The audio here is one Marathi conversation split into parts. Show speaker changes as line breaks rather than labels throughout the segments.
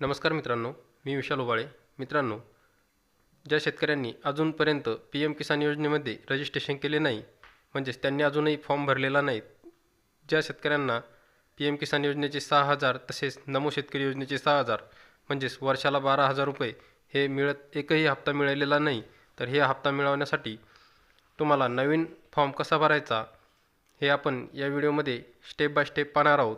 नमस्कार मित्रांनो मी विशाल उबाळे. मित्रांनो ज्या शेतकऱ्यांनी अजूनपर्यंत पी एम किसान योजनेमध्ये रजिस्ट्रेशन केले नाही म्हणजेच त्यांनी अजूनही फॉर्म भरलेला नाही ज्या शेतकऱ्यांना पी एम किसान योजनेचे सहा हजार तसेच नमो शेतकरी योजनेचे सहा हजार म्हणजेच वर्षाला बारा हजार रुपये हे मिळत एकही हप्ता मिळालेला नाही तर हे हप्ता मिळवण्यासाठी तुम्हाला नवीन फॉर्म कसा भरायचा हे आपण या व्हिडिओमध्ये स्टेप बाय स्टेप पाहणार आहोत.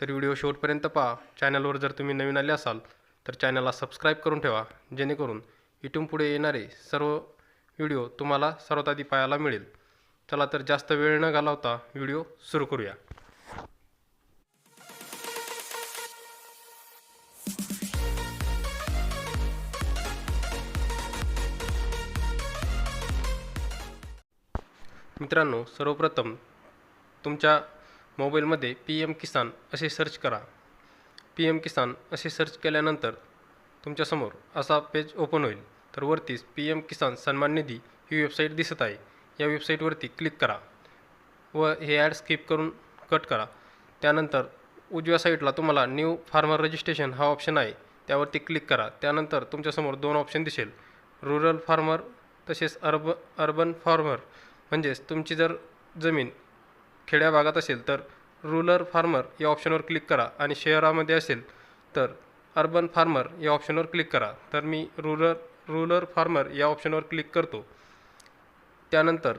तर व्हिडिओ शेवटपर्यंत पहा. चॅनलवर जर तुम्ही नवीन आले असाल तर चॅनलला सबस्क्राईब करून ठेवा. जेणेकरून इथून पुढे येणारे सर्व व्हिडिओ तुम्हाला सर्वात आधी पाहायला मिळेल. चला तर जास्त वेळ न घालवता व्हिडिओ सुरू करूया. मित्रांनो सर्वप्रथम तुमच्या मोबाईलमध्ये पी एम किसान असे सर्च करा. पी एम किसान असे सर्च केल्यानंतर तुमच्यासमोर असा पेज ओपन होईल. तर वरतीच पी एम किसान सन्मान निधी ही वेबसाईट दिसत आहे. या वेबसाईटवरती क्लिक करा व हे ॲड स्किप करून कट करा. त्यानंतर उजव्या साईडला तुम्हाला न्यू फार्मर रजिस्ट्रेशन हा ऑप्शन आहे. त्यावरती क्लिक करा. त्यानंतर तुमच्यासमोर दोन ऑप्शन दिसेल. रुरल फार्मर तसेच अर्ब अर्बन फार्मर म्हणजेच तुमची जर जमीन खेड्या भागात असेल तर रुरल फार्मर या ऑप्शनवर क्लिक करा आणि शहरामध्ये असेल तर अर्बन फार्मर या ऑप्शनवर क्लिक करा. तर मी रुरल रुरल फार्मर या ऑप्शनवर क्लिक करतो. त्यानंतर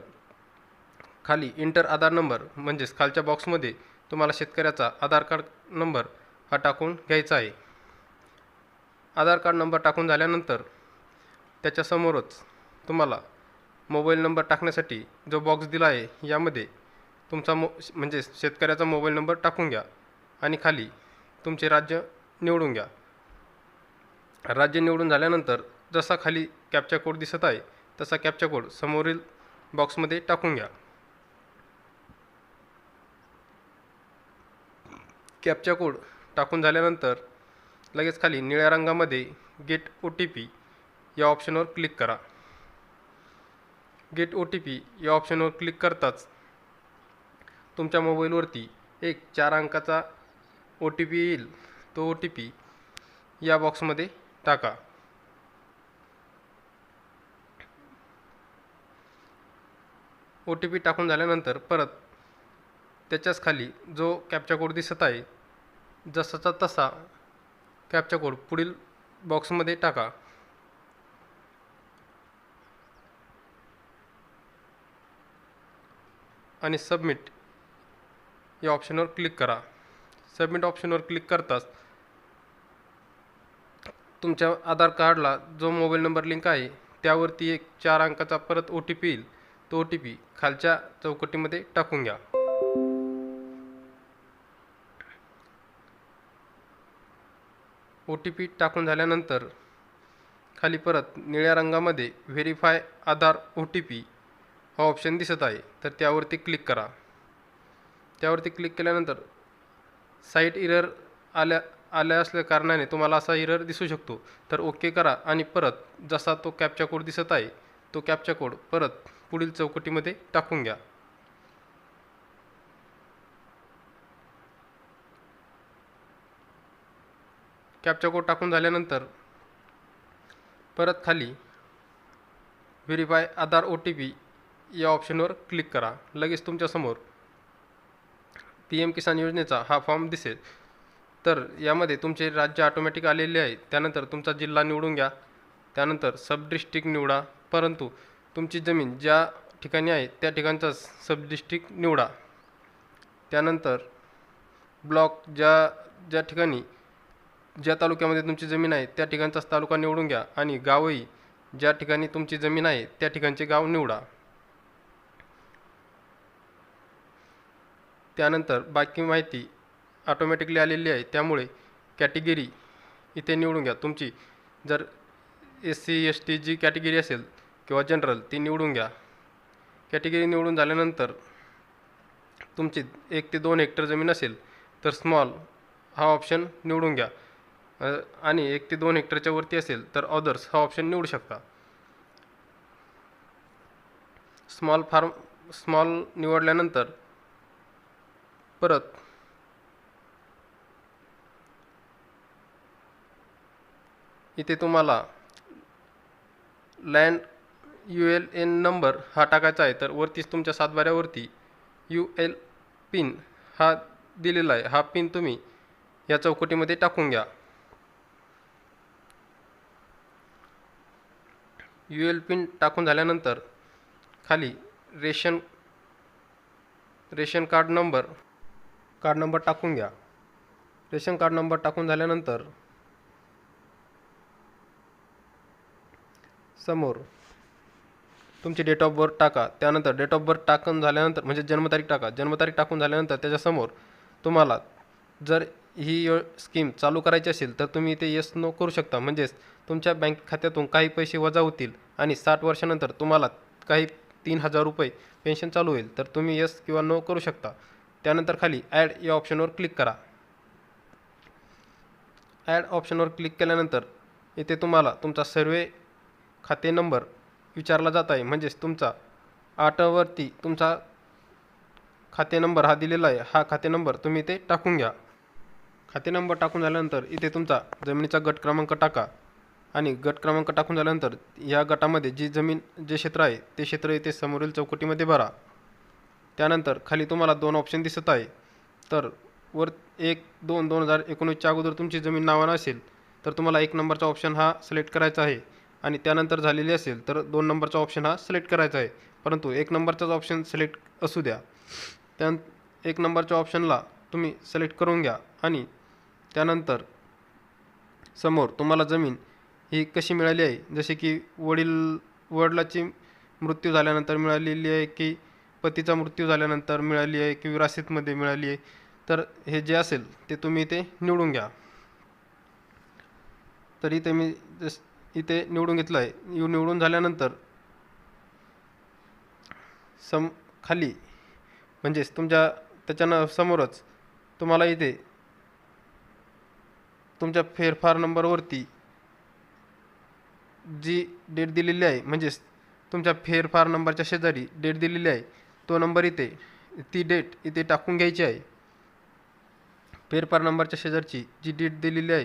खाली इंटर आधार नंबर म्हणजेच खालच्या बॉक्समध्ये तुम्हाला शेतकऱ्याचा आधार कार्ड नंबर हा टाकून घ्यायचा आहे. आधार कार्ड नंबर टाकून झाल्यानंतर त्याच्यासमोरच तुम्हाला मोबाईल नंबर टाकण्यासाठी जो बॉक्स दिला आहे यामध्ये तुमचा मो म्हणजे शेतकऱ्याचा मोबाईल नंबर टाकून घ्या आणि खाली तुमचे राज्य निवडून घ्या. राज्य निवडून झाल्यानंतर जसा खाली कॅपचा कोड दिसत आहे तसा कॅपचा कोड समोरील बॉक्समध्ये टाकून घ्या. कॅपचा कोड टाकून झाल्यानंतर लगेच खाली निळ्या रंगामध्ये गेट ओ टी पी या ऑप्शनवर क्लिक करा. गेट ओ टी पी या ऑप्शनवर क्लिक करताच तुमच्या मोबाईलवरती एक चार अंकाचा ओ टी पी येईल. तो ओ टी पी या बॉक्समध्ये टाका. ओ टी पी टाकून झाल्यानंतर परत त्याच्याच खाली जो कॅपचा कोड दिसत आहे जसाचा तसा कॅपचा कोड पुढील बॉक्समध्ये टाका. आणि सबमिट या ऑप्शनवर क्लिक करा. सबमिट ऑप्शनवर क्लिक करताच तुमच्या आधार कार्डला जो मोबाईल नंबर लिंक आहे त्यावरती एक चार अंकाचा परत ओ टी पी येईल. तो ओ टी पी खालच्या चौकटीमध्ये टाकून घ्या. ओ टी पी टाकून झाल्यानंतर खाली परत निळ्या रंगामध्ये verify Aadhaar O T P हा ऑप्शन दिसत आहे. तर त्यावरती क्लिक करा. त्यावरती क्लिक केल्यानंतर साईट इरर आल्या आल्या असल्या कारणाने तुम्हाला असा इरर दिसू शकतो. तर ओके करा आणि परत जसा तो कॅपचा कोड दिसत आहे तो कॅपचा कोड परत पुढील चौकटीमध्ये टाकून घ्या. कॅपचा कोड टाकून झाल्यानंतर परत खाली verify Aadhaar O T P या ऑप्शनवर क्लिक करा. लगेच तुमच्यासमोर पी एम किसान योजनेचा हा फॉर्म दिसेल. तर यामध्ये तुमचे राज्य ऑटोमॅटिक आलेले आहे. त्यानंतर तुमचा जिल्हा निवडून घ्या. त्यानंतर सब डिस्ट्रिक्ट निवडा. परंतु तुमची जमीन ज्या ठिकाणी आहे त्या ठिकाणचा सब डिस्ट्रिक्ट निवडा. त्यानंतर ब्लॉक ज्या ज्या ठिकाणी ज्या तालुक्यामध्ये तुमची जमीन आहे त्या ठिकाणचाच तालुका निवडून घ्या. आणि गावही ज्या ठिकाणी तुमची जमीन आहे त्या ठिकाणचे गाव निवडा. त्यानंतर बाकी माहिती ऑटोमॅटिकली आलेली आहे. त्यामुळे कॅटेगरी इथे निवडून घ्या. तुमची जर S C S T G category असेल किंवा जनरल ती निवडून घ्या. कॅटेगरी निवडून झाल्यानंतर तुमची एक ते दोन हेक्टर जमीन असेल तर स्मॉल हा ऑप्शन निवडून घ्या. आणि एक ते दोन हेक्टरच्या वरती असेल तर ऑदर्स हा ऑप्शन निवडू शकता. स्मॉल फार्म स्मॉल निवडल्यानंतर परत. इथे तुम्हाला land U L N number हा टाकायचा आहे तर वरतीच तुमच्या सातबाऱ्यावरती यू एल पिन हा दिलेला आहे. हा पिन तुम्ही या चौकटीमध्ये टाकून घ्या. यू एल पिन टाकून झाल्यानंतर खाली ration ration card number card number टाकून घ्या. रेशन कार्ड नंबर टाकून झाल्यानंतर समोर तुमची डेट ऑफ बर्थ टाका. त्यानंतर डेट ऑफ बर्थ टाकून झाल्यानंतर म्हणजे जन्मतारीख टाका. जन्मतारीख टाकून झाल्यानंतर त्याच्यासमोर तुम्हाला जर ही यो स्कीम चालू करायची असेल तर तुम्ही ते येस नो करू शकता. म्हणजेच तुमच्या बँक खात्यातून काही पैसे वजा होतील आणि साठ वर्षानंतर तुम्हाला काही तीन हजार रुपये पेन्शन चालू होईल तर तुम्ही येस किंवा नो करू शकता. त्यानंतर खाली ॲड या ऑप्शनवर क्लिक करा. ॲड ऑप्शनवर क्लिक केल्यानंतर इथे तुम्हाला तुमचा सर्वे खाते नंबर विचारला जात आहे. म्हणजेच तुमचा आठवरती तुमचा खाते नंबर हा दिलेला आहे. हा खाते नंबर तुम्ही इथे टाकून घ्या. खाते नंबर टाकून झाल्यानंतर इथे तुमचा जमिनीचा गट क्रमांक टाका आणि गट क्रमांक टाकून झाल्यानंतर या गटामध्ये जी जमीन जे क्षेत्र आहे ते क्षेत्र इथे समोरील चौकटीमध्ये भरा. त्यानंतर खाली तुम्हाला दोन ऑप्शन दिसत आहे. तर वर एक दोन दोन हजार एकोणीसच्या अगोदर तुमची जमीन नावानं असेल तर तुम्हाला एक नंबरचा ऑप्शन हा सिलेक्ट करायचा आहे. आणि त्यानंतर झालेली असेल तर दोन नंबरचा ऑप्शन हा सिलेक्ट करायचा आहे. परंतु एक नंबरचाच ऑप्शन सिलेक्ट असू द्या. त्या एक नंबरच्या ऑप्शनला तुम्ही सिलेक्ट करून घ्या. आणि त्यानंतर समोर तुम्हाला जमीन ही कशी मिळाली आहे? जसे की वडील वडिलाची मृत्यू झाल्यानंतर मिळालेली आहे की पतीचा मृत्यू झाल्यानंतर मिळाली आहे की विरासतमध्ये मिळाली आहे तर हे जे असेल ते तुम्ही इथे निवडून घ्या. तर इथे मी जस इथे निवडून घेतलं आहे. निवडून झाल्यानंतर सम खाली म्हणजेच तुमच्या त्याच्यानं समोरच तुम्हाला इथे तुमच्या फेरफार नंबरवरती जी डेट दिलेली आहे म्हणजेच तुमच्या फेरफार नंबरच्या शेजारी डेट दिलेली आहे तो नंबर इथे ती डेट इथे टाकून घ्यायची आहे. फेरफार नंबरच्या शेजारची जी डेट दिलेली आहे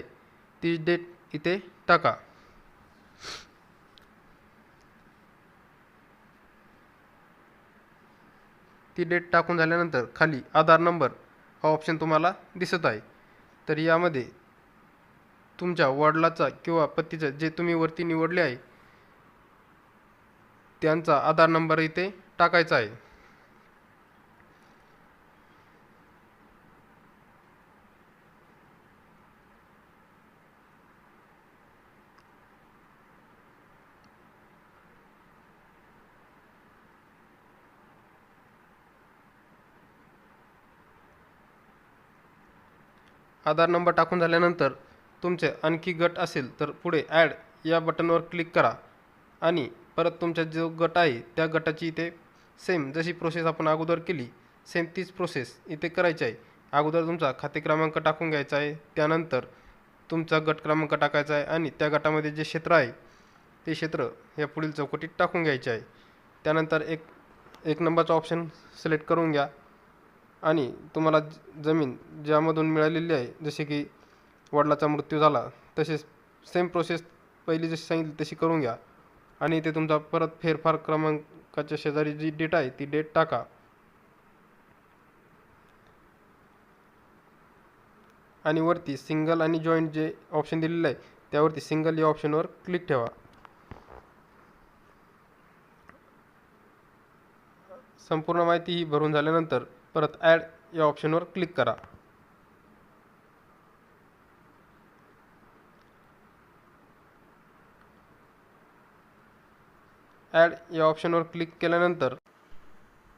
ती डेट इथे टाका. ती डेट टाकून झाल्यानंतर खाली आधार नंबर हा ऑप्शन तुम्हाला दिसत आहे. तर यामध्ये तुमच्या वडिलाचा किंवा पतीचं जे तुम्ही वरती निवडले आहे त्यांचा आधार नंबर इथे टाकायचा आहे. आधार नंबर टाकून झाल्यानंतर तुमचे आणखी गट असेल तर पुढे ॲड या बटनवर क्लिक करा. आणि परत तुमचा जो गट आहे त्या गटाची इथे सेम जशी प्रोसेस आपण अगोदर केली सेम तीच प्रोसेस इथे करायची आहे. अगोदर तुमचा खाते क्रमांक टाकून घ्यायचा आहे त्यानंतर तुमचा गट क्रमांक टाकायचा आहे आणि त्या गटामध्ये जे क्षेत्र आहे ते क्षेत्र या पुढील चौकटीत टाकून घ्यायचे आहे. त्यानंतर एक एक नंबरचा ऑप्शन सिलेक्ट करून घ्या. आणि तुम्हाला ज- जमीन ज्यामधून मिळालेली आहे जसे की वडिलाचा मृत्यू झाला तसेच सेम प्रोसेस पहिली जशी सांगितली तशी करून घ्या. आणि ते तुमचा परत फेरफार क्रमांकाच्या शेजारी जी डेट आहे ती डेट टाका. आणि वरती सिंगल आणि जॉईंट जे ऑप्शन दिलेलं आहे त्यावरती सिंगल या ऑप्शनवर क्लिक ठेवा. संपूर्ण माहिती ही भरून झाल्यानंतर परत ॲड या ऑप्शनवर क्लिक करा. ॲड या ऑप्शनवर क्लिक केल्यानंतर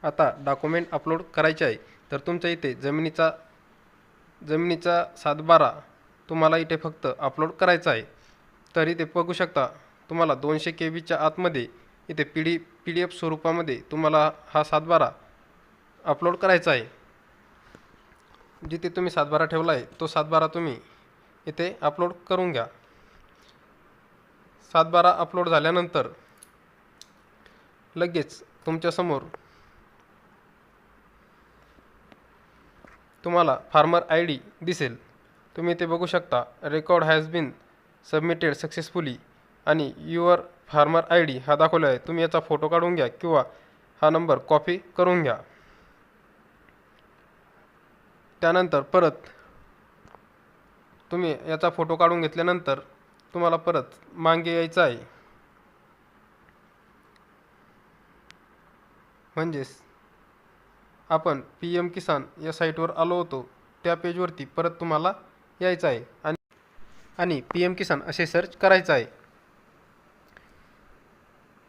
आता डॉक्युमेंट अपलोड करायचे आहे. तर तुमच्या इथे जमिनीचा जमिनीचा सातबारा तुम्हाला इथे फक्त अपलोड करायचा आहे. तर इथे बघू शकता तुम्हाला दोनशे के बीच्या आतमध्ये इथे P D P D F स्वरूपामध्ये तुम्हाला हा सातबारा अपलोड करायचा आहे. जिथे तुम्ही सातबारा ठेवला आहे तो सातबारा तुम्ही इथे अपलोड करून घ्या. सातबारा अपलोड झाल्यानंतर लगेच तुमच्यासमोर तुम्हाला फार्मर आय डी दिसेल. तुम्ही ते बघू शकता record has been submitted successfully आणि युअर फार्मर आय डी हा दाखवला आहे. तुम्ही याचा फोटो काढून घ्या किंवा हा नंबर कॉपी करून घ्या. त्यानंतर परत तुम्ही याचा फोटो काढून घेतल्यानंतर तुम्हाला परत मागे यायचं आहे. म्हणजेच आपण पी एम किसान या साईटवर आलो होतो त्या पेजवरती परत तुम्हाला यायचं आहे आणि आणि पी एम किसान असे सर्च करायचं आहे.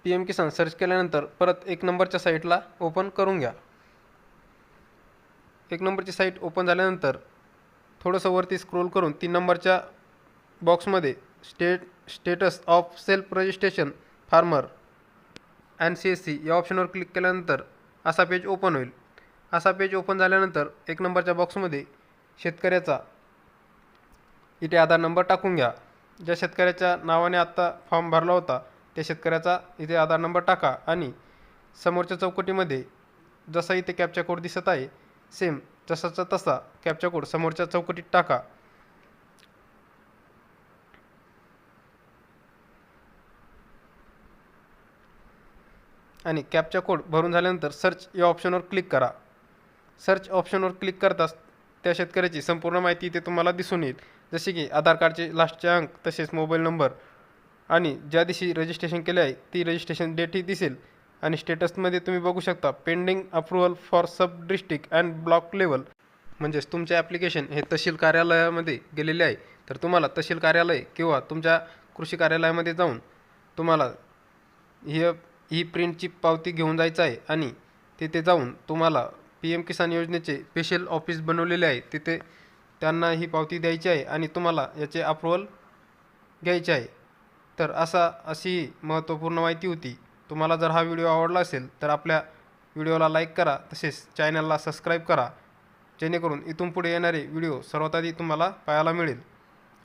पी एम किसान सर्च केल्यानंतर परत एक नंबरच्या साईटला ओपन करून घ्या. एक नंबरची साईट ओपन झाल्यानंतर थोडंसं वरती स्क्रोल करून तीन नंबरच्या बॉक्समध्ये state status of self registration farmer and C S C या ऑप्शनवर क्लिक केल्यानंतर असा पेज ओपन होईल. असा पेज ओपन झाल्यानंतर एक नंबरच्या बॉक्समध्ये शेतकऱ्याचा इथे आधार नंबर टाकून घ्या. ज्या शेतकऱ्याच्या नावाने आत्ता फॉर्म भरला होता त्या शेतकऱ्याचा इथे आधार नंबर टाका आणि समोरच्या चौकटीमध्ये जसा इथे कॅपचा कोड दिसत आहे सेम जसाचा तसा. कॅपचा कोड समोरच्या चौकटीत टाका. आणि कॅपचा कोड भरून झाल्यानंतर सर्च या ऑप्शनवर क्लिक करा. सर्च ऑप्शनवर क्लिक करताच त्या शेतकऱ्याची संपूर्ण माहिती इथे तुम्हाला दिसून येईल. जसे की आधार कार्डचे लास्टचे अंक तसेच मोबाईल नंबर. आणि ज्या दिवशी रजिस्ट्रेशन केले आहे ती रजिस्ट्रेशन डेटही दिसेल. आणि स्टेटसमध्ये तुम्ही बघू शकता pending approval for sub district and block level म्हणजेच तुमचे ॲप्लिकेशन हे तहसील कार्यालयामध्ये गेलेले आहे. तर तुम्हाला तहसील कार्यालय किंवा तुमच्या कृषी कार्यालयामध्ये जाऊन तुम्हाला ही ही प्रिंटची पावती घेऊन जायचं आहे आणि तिथे जाऊन तुम्हाला पी एम किसान योजनेचे स्पेशल ऑफिस बनवलेले आहे. तिथे त्यांना ही पावती द्यायची आहे आणि तुम्हाला याचे अप्रुव्हल घ्यायचे आहे. तर असा अशी महत्त्वपूर्ण माहिती होती. तुम्हाला जर हा व्हिडिओ आवडला असेल तर आपल्या व्हिडिओला लाईक करा तसेच चॅनलला सबस्क्राईब करा जेणेकरून इथून पुढे येणारे व्हिडिओ सर्वात आधी तुम्हाला पाहायला मिळेल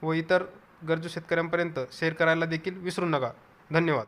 व इतर गरजू शेतकऱ्यांपर्यंत शेअर करायला देखील विसरू नका. धन्यवाद.